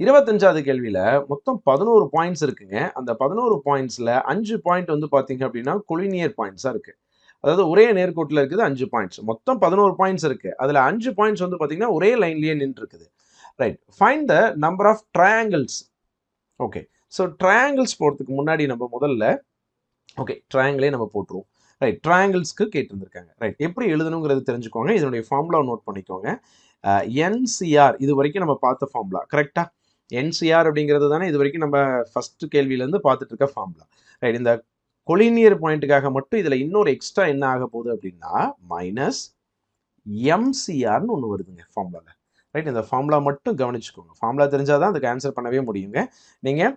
இருபத்தஞ்சாவது கேள்வியில் மொத்தம் பதினோரு பாயிண்ட்ஸ் இருக்குங்க. அந்த பதினோரு பாயிண்ட்ஸில் அஞ்சு பாயிண்ட் வந்து பார்த்தீங்க அப்படின்னா கொலினியர் பாயிண்ட்ஸாக இருக்குது அதாவது ஒரே நேர்கோட்டில் இருக்குது அஞ்சு பாயிண்ட்ஸ் மொத்தம் பதினோரு பாயிண்ட்ஸ் இருக்குது அதில் அஞ்சு பாயிண்ட்ஸ் வந்து பார்த்தீங்கன்னா ஒரே லைன்லேயே நின்றுருக்குது. Right fine the number of triangles okay so triangles போகிறதுக்கு முன்னாடி நம்ம முதல்ல ஓகே ட்ரையாங்கிளே நம்ம போட்டுருவோம். ரைட் ட்ரையாங்கிள்ஸ்க்கு கேட்டிருந்திருக்காங்க. ரைட் எப்படி எழுதணுங்கிறது தெரிஞ்சுக்கோங்க. இதனுடைய ஃபார்முலா நோட் பண்ணிக்கோங்க. என்சிஆர் இது வரைக்கும் நம்ம பார்த்த ஃபார்முலா கரெக்டாக என்சிஆர் அப்படிங்கிறது தானே இது வரைக்கும் நம்ம ஃபஸ்ட்டு கேள்வியிலேருந்து பார்த்துட்டு இருக்க ஃபார்முலா ரைட் இந்த கொலினியர் பாயிண்ட்டுக்காக மட்டும் இதில் இன்னொரு எக்ஸ்ட்ரா என்ன ஆக போகுது அப்படின்னா மைனஸ் எம்சிஆர்னு ஒன்று வருதுங்க ஃபார்முலாவில் ரைட் இந்த ஃபார்முலா மட்டும் கவனிச்சுக்கோங்க. ஃபார்முலா தெரிஞ்சால் தான் அதுக்கு ஆன்சர் பண்ணவே முடியுங்க. நீங்கள்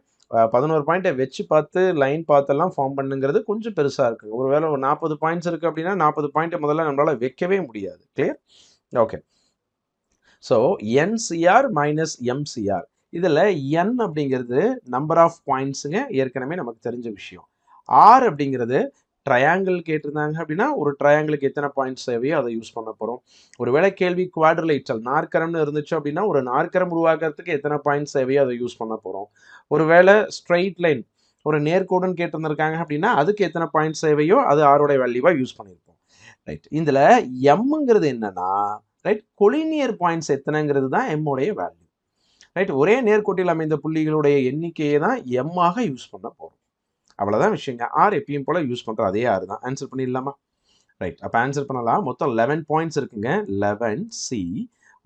பதினோரு பாயிண்ட்டை வச்சு பார்த்து லைன் பார்த்தெல்லாம் ஃபார்ம் பண்ணுங்கிறது கொஞ்சம் பெருசாக இருக்குங்க. ஒருவேளை ஒரு நாற்பது பாயிண்ட்ஸ் இருக்குது அப்படின்னா நாற்பது பாயிண்ட்டை முதல்ல நம்மளால் வைக்கவே முடியாது. Clear okay so NCR minus MCR இதில் என் அப்படிங்கிறது நம்பர் ஆஃப் பாயிண்ட்ஸுங்க ஏற்கனவே நமக்கு தெரிஞ்ச விஷயம். ஆர் அப்படிங்கிறது ட்ரையாங்கிள் கேட்டிருந்தாங்க அப்படின்னா ஒரு ட்ரையாங்கிளுக்கு எத்தனை பாயிண்ட்ஸ் தேவையோ அதை யூஸ் பண்ண போகிறோம் ஒருவேளை கேள்வி குவாட்ரலைட்டல் நாற்கரம்னு இருந்துச்சு அப்படின்னா ஒரு நாற்கரம் உருவாக்குறதுக்கு எத்தனை பாயிண்ட்ஸ் தேவையோ அதை யூஸ் பண்ண போகிறோம் ஒருவேளை ஸ்ட்ரைட் லைன் ஒரு நேர்கோடுன்னு கேட்டிருந்திருக்காங்க அப்படின்னா அதுக்கு எத்தனை பாயிண்ட்ஸ் தேவையோ அது ஆரோட வேல்யூவாக யூஸ் பண்ணியிருப்போம். ரைட் இதில் எம்முங்கிறது என்னன்னா ரைட் கொலினியர் பாயிண்ட்ஸ் எத்தனைங்கிறது தான் எம்முடைய வேல்யூ ரைட் ஒரே நேர்கோட்டில் அமைந்த புள்ளிகளுடைய எண்ணிக்கையை தான் எம்மாக யூஸ் பண்ண போகிறோம் அவ்வளோதான் விஷயங்க. ஆர் எப்பயும் போல் யூஸ் பண்ணுற அதே ஆறு தான். ஆன்சர் பண்ணிடலாமா? ரைட் அப்போ ஆன்சர் பண்ணலாம். மொத்தம் லெவன் பாயிண்ட்ஸ் இருக்குங்க. லெவன் சி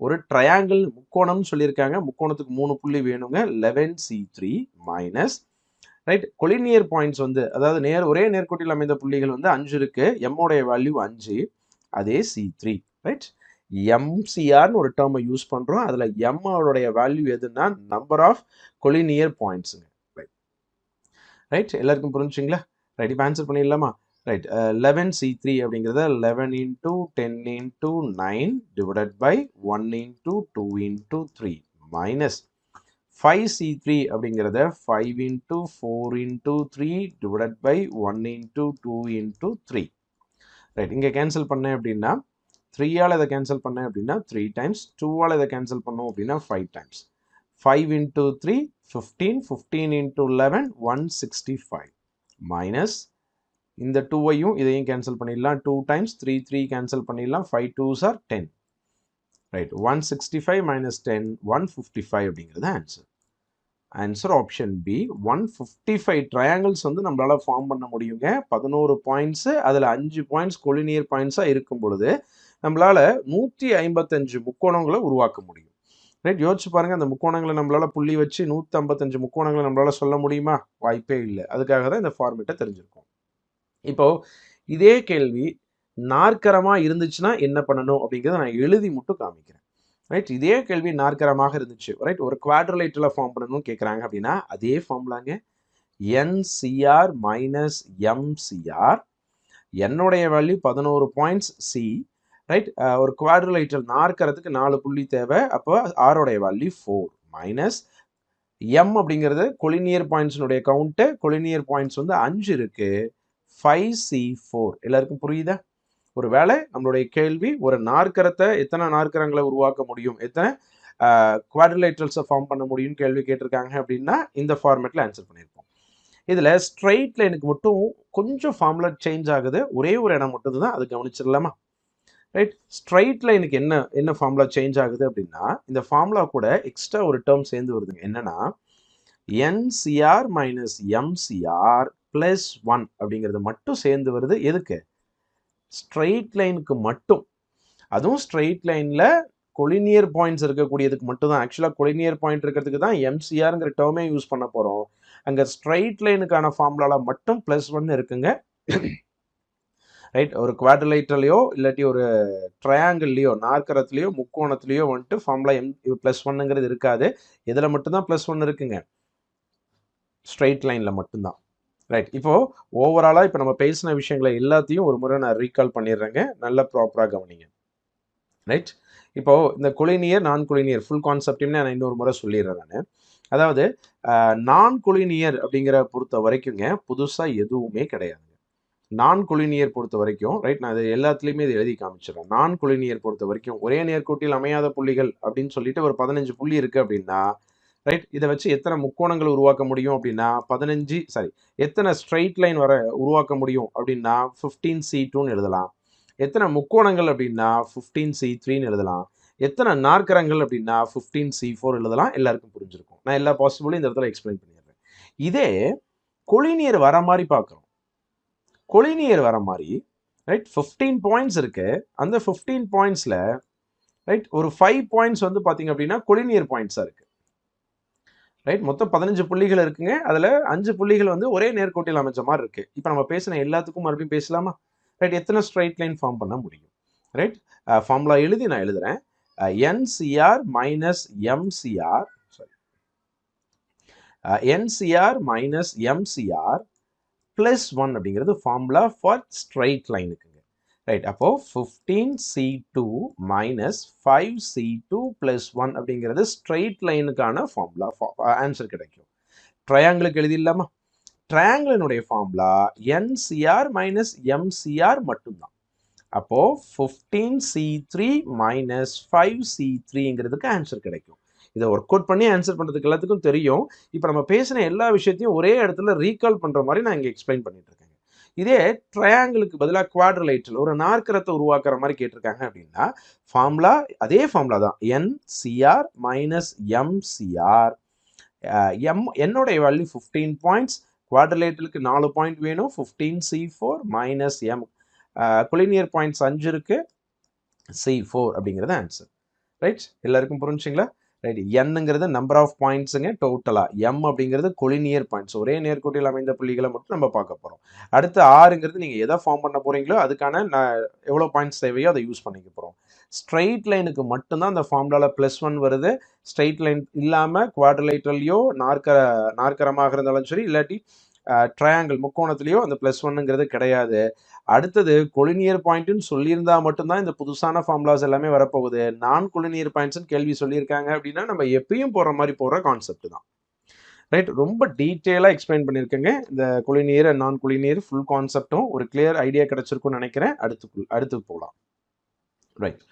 ஒரு ட்ரையாங்கிள் முக்கோணம்னு சொல்லியிருக்காங்க. முக்கோணத்துக்கு மூணு புள்ளி வேணுங்க. Eleven C three minus right collinear points வந்து அதாவது நேர் ஒரே நேர்கோட்டில் அமைந்த புள்ளிகள் வந்து அஞ்சு இருக்குது எம்மோடைய வேல்யூ அஞ்சு. அதே சி த்ரீ ரைட் எம்சிஆர்னு ஒரு டேர்மை யூஸ் பண்ணுறோம் அதில் எம்மோடைய வேல்யூ எதுன்னா நம்பர் ஆஃப் கொலினியர் பாயிண்ட்ஸுங்க ரைட் ரைட் எல்லாருக்கும் புரிஞ்சுங்களா ரைட் இப்போ ஆன்சர் பண்ணிடலாமா? ரைட் லெவன் சி த்ரீ அப்படிங்கிறத eleven into ten into nine divided by one into two into three minus five C three அப்படிங்கிறத five into four into three divided by one into two into three right இங்கே cancel பண்ணேன் அப்படின்னா த்ரீயால் இதை cancel பண்ணேன் அப்படின்னா three times டூவால் இதை cancel பண்ணோம் அப்படின்னா five times five into three fifteen fifteen into eleven one sixty five minus இந்த டூவையும் இதையும் கேன்சல் பண்ணிடலாம். Two times three three cancel பண்ணிடலாம். Five twos are ten right one sixty five minus ten one fifty five அப்படிங்கிறது answer answer option B one fifty five triangles வந்து நம்மளால் form பண்ண முடியுங்க. பதினோரு பாயிண்ட்ஸு அதில் அஞ்சு பாயிண்ட்ஸ் கொலினியர் பாயிண்ட்ஸாக இருக்கும் பொழுது நம்மளால் நூற்றி ஐம்பத்தஞ்சு முக்கோணங்களை உருவாக்க முடியும். ரைட் யோசிச்சு பாருங்கள் அந்த முக்கோணங்களை நம்மளால் புள்ளி வச்சு நூற்றி ஐம்பத்தஞ்சு முக்கோணங்களை நம்மளால சொல்ல முடியுமா? வாய்ப்பே இல்லை. அதுக்காக தான் இந்த ஃபார்மேட்டை தெரிஞ்சிருக்கோம். இப்போ இதே கேள்வி நாற்கரமாக இருந்துச்சுன்னா என்ன பண்ணணும் அப்படிங்கிறத நான் எழுதி மட்டும் காமிக்கிறேன். ரைட் இதே கேள்வி நாற்கரமாக இருந்துச்சு. ரைட் ஒரு குவாட்ரலைட்டில் ஃபார்ம் பண்ணணும்னு கேட்குறாங்க அப்படின்னா அதே ஃபார்ம்லாங்க என்சிஆர் மைனஸ் எம்சிஆர் என்னுடைய வேல்யூ பதினோரு பாயிண்ட்ஸ் சி ரைட் ஒரு குவாட்ரலைட்டல் நாற்கரத்துக்கு நாலு புள்ளி தேவை. அப்போ ஆரோடைய வேல்யூ ஃபோர் மைனஸ் எம் அப்படிங்கிறது கொலினியர் பாயிண்ட்ஸினுடைய கவுண்ட்டு கொலினியர் பாயிண்ட்ஸ் வந்து அஞ்சு இருக்கு. ஃபைவ் சி ஃபோர் எல்லாருக்கும் புரியுதா? ஒரு வேலை நம்மளுடைய கேள்வி ஒரு நாற்கரத்தை எத்தனை நாற்கரங்களை உருவாக்க முடியும்? எத்தனை குவாட்ரிலேட்டர்ஸை ஃபார்ம் பண்ண முடியும்னு கேள்வி கேட்டிருக்காங்க அப்படின்னா இந்த ஃபார்மேட்டில் ஆன்சர் பண்ணியிருப்போம். இதில் ஸ்ட்ரெயிட் லைனுக்கு மட்டும் கொஞ்சம் ஃபார்முலா சேஞ்ச் ஆகுது. ஒரே ஒரு இடம் மட்டும் தான் அது கவனிச்சிடலாமா? ரைட் ஸ்ட்ரைட் லைனுக்கு என்ன என்ன ஃபார்முலா சேஞ்ச் ஆகுது அப்படின்னா இந்த ஃபார்முலா கூட எக்ஸ்ட்ரா ஒரு டேர்ம் சேர்ந்து வருதுங்க. என்னன்னா NCR minus MCR plus one அப்படிங்கிறது மட்டும் சேர்ந்து வருது. எதுக்கு? ஸ்ட்ரெயிட் லைனுக்கு மட்டும். அதுவும் ஸ்ட்ரெயிட் லைனில் கொலினியர் பாயிண்ட்ஸ் இருக்கக்கூடியதுக்கு மட்டும் தான் ஆக்சுவலாக கொலினியர் பாயிண்ட் இருக்கிறதுக்கு தான் எம்சிஆருங்கிற டேர்மே யூஸ் பண்ண போகிறோம் அங்கே ஸ்ட்ரெயிட் லைனுக்கான ஃபார்முலாவில் மட்டும் ப்ளஸ் ஒன் இருக்குங்க. ரைட்? ஒரு குவாட்ரலைட்லையோ இல்லாட்டி ஒரு ட்ரையாங்கிள்லையோ நாற்கரத்துலையோ முக்கோணத்துலையோ வந்துட்டு ஃபார்முலா எம் ப்ளஸ் ஒன்னுங்கிறது இருக்காது. இதில் மட்டும்தான் ப்ளஸ் ஒன் இருக்குங்க. ஸ்ட்ரைட் லைனில் மட்டும்தான். ரைட்? இப்போது ஓவராலாக இப்போ நம்ம பேசின விஷயங்களை எல்லாத்தையும் ஒரு முறை நான் ரீகால் பண்ணிடுறேங்க. நல்லா ப்ராப்பராக கவனிங்க. ரைட்? இப்போ இந்த குளினியர் நான் குளினியர் ஃபுல் கான்செப்டையும் நான் இன்னொரு முறை சொல்லிடுறேன் நான். அதாவது நான் குளினியர் அப்படிங்கிற பொறுத்த வரைக்குங்க புதுசாக எதுவுமே கிடையாது நான் குலினியர் பொறுத்த வரைக்கும் ரைட் நான் இது எல்லாத்துலேயுமே இது எழுதி காமிச்சிடுறேன். நான் குலினியர் பொறுத்த வரைக்கும் ஒரே நேர்கோட்டில் அமையாத புள்ளிகள் அப்படின்னு சொல்லிட்டு ஒரு பதினஞ்சு புள்ளி இருக்குது அப்படின்னா ரைட் இதை வச்சு எத்தனை முக்கோணங்கள் உருவாக்க முடியும் அப்படின்னா பதினஞ்சு சாரி எத்தனை ஸ்ட்ரைட் லைன் வர உருவாக்க முடியும் அப்படின்னா ஃபிஃப்டீன் சி டூன்னு எழுதலாம். எத்தனை முக்கோணங்கள் அப்படின்னா ஃபிஃப்டீன் சி த்ரீன்னு எழுதலாம். எத்தனை நாற்கரங்கள் அப்படின்னா ஃபிஃப்டீன் சி ஃபோர் எழுதலாம். எல்லாருக்கும் புரிஞ்சிருக்கும். நான் எல்லா பாசிபிளும் இந்த இடத்துல எக்ஸ்பிளைன் பண்ணிடுறேன். இதே கொலினியர் வர மாதிரி பார்க்குறோம். கொலினியர் வர மாதிரி ரைட் ஃபிஃப்டீன் பாயிண்ட்ஸ் இருக்கு. அந்த ஃபிஃப்டீன் பாயிண்ட்ஸில் ரைட் ஒரு ஃபைவ் பாயிண்ட்ஸ் வந்து பார்த்தீங்க அப்படின்னா கொலினியர் பாயிண்ட்ஸாக இருக்கு. ரைட் மொத்தம் பதினஞ்சு புள்ளிகள் இருக்குங்க. அதில் அஞ்சு புள்ளிகள் வந்து ஒரே நேர்கோட்டில் அமைச்ச மாதிரி இருக்கு. இப்போ நம்ம பேசின எல்லாத்துக்கும் மறுபடியும் பேசலாமா? ரைட் எத்தனை ஸ்ட்ரைட் லைன் ஃபார்ம் பண்ண முடியும்? ரைட் ஃபார்முலா எழுதி நான் எழுதுறேன். NCR minus MCR sorry NCR minus MCR plus one அப்படிங்கிறது ஃபார்முலா ஃபார் ஸ்ட்ரைட் லைனுக்குங்க ரைட் அப்போ fifteen C two minus five C two plus one அப்படிங்கிறது ஸ்ட்ரைட் லைனுக்கான ஃபார்முலா ஆன்சர் கிடைக்கும். ட்ரையாங்கிளுக்கு எழுதிடலாமா? ட்ரையாங்கிளினுடைய ஃபார்முலா என்சிஆர் மைனஸ் எம்சிஆர் மட்டும்தான். அப்போ fifteen C three minus five C த்ரீங்கிறதுக்கு answer கிடைக்கும். இதை ஒர்க் அவுட் பண்ணி ஆன்சர் பண்ணுறதுக்கு எல்லாத்துக்கும் தெரியும். இப்போ நம்ம பேசின எல்லா விஷயத்தையும் ஒரே இடத்துல ரீகால் பண்ணுற மாதிரி நான் இங்கே எக்ஸ்பிளைன் பண்ணிட்டு இருக்கேன் இதே ட்ரையாங்கிளுக்கு பதிலாக குவாட்ரலைட்டில் ஒரு நாற்கரத்தை உருவாக்குற மாதிரி கேட்டிருக்காங்க அப்படின்னா ஃபார்முலா அதே ஃபார்முலா தான். N CR minus MCR M என்னுடைய வேல்யூ ஃபிஃப்டீன் பாயிண்ட்ஸ் குவாட்ரலேட்டலுக்கு நாலு பாயிண்ட் வேணும் fifteen C four minus M collinear points அஞ்சு இருக்கு சி ஃபோர் அப்படிங்கிறது ஆன்சர் ரைட் எல்லாருக்கும் புரிஞ்சுங்களா ரைட் என்னங்கிறது நம்பர் ஆஃப் பாயிண்ட்ஸுங்க டோட்டலாக எம் அப்படிங்கிறது கொலினியர் பாயிண்ட்ஸ் ஒரே நேர்கோட்டில் அமைந்த புள்ளிகளை மட்டும் நம்ம பார்க்க போகிறோம் அடுத்து ஆறுங்கிறது நீங்கள் எதை ஃபார்ம் பண்ண போகிறீங்களோ அதுக்கான நான் எவ்வளோ பாயிண்ட்ஸ் தேவையோ அதை யூஸ் பண்ணிக்க போகிறோம் ஸ்ட்ரைட் லைனுக்கு மட்டும்தான் அந்த ஃபார்முலாவில் ப்ளஸ் ஒன் வருது. ஸ்ட்ரைட் லைன் இல்லாமல் குவாட்ரலைட்டர்லையோ நாற்கர நாற்கரமாக இருந்தாலும் சரி இல்லாட்டி ட்ரையாங்கிள் முக்கோணத்துலேயோ அந்த ப்ளஸ் ஒன்னுங்கிறது கிடையாது. அடுத்தது கொலினியர் பாயிண்ட்னு சொல்லியிருந்தா மட்டும்தான் இந்த புதுசான ஃபார்முலாஸ் எல்லாமே வரப்போகுது. நான் கொலினியர் பாயிண்ட்ஸ்னு கேள்வி சொல்லியிருக்காங்க அப்படின்னா நம்ம எப்பயும் போகிற மாதிரி போகிற கான்செப்ட் தான். ரைட் ரொம்ப டீட்டெயிலாக எக்ஸ்பிளைன் பண்ணியிருக்கேங்க. இந்த குளிநீர் நான் கொலினியர் ஃபுல் கான்செப்டும் ஒரு கிளியர் ஐடியா கிடைச்சிருக்கும்னு நினைக்கிறேன். அடுத்து அடுத்து போகலாம் ரைட்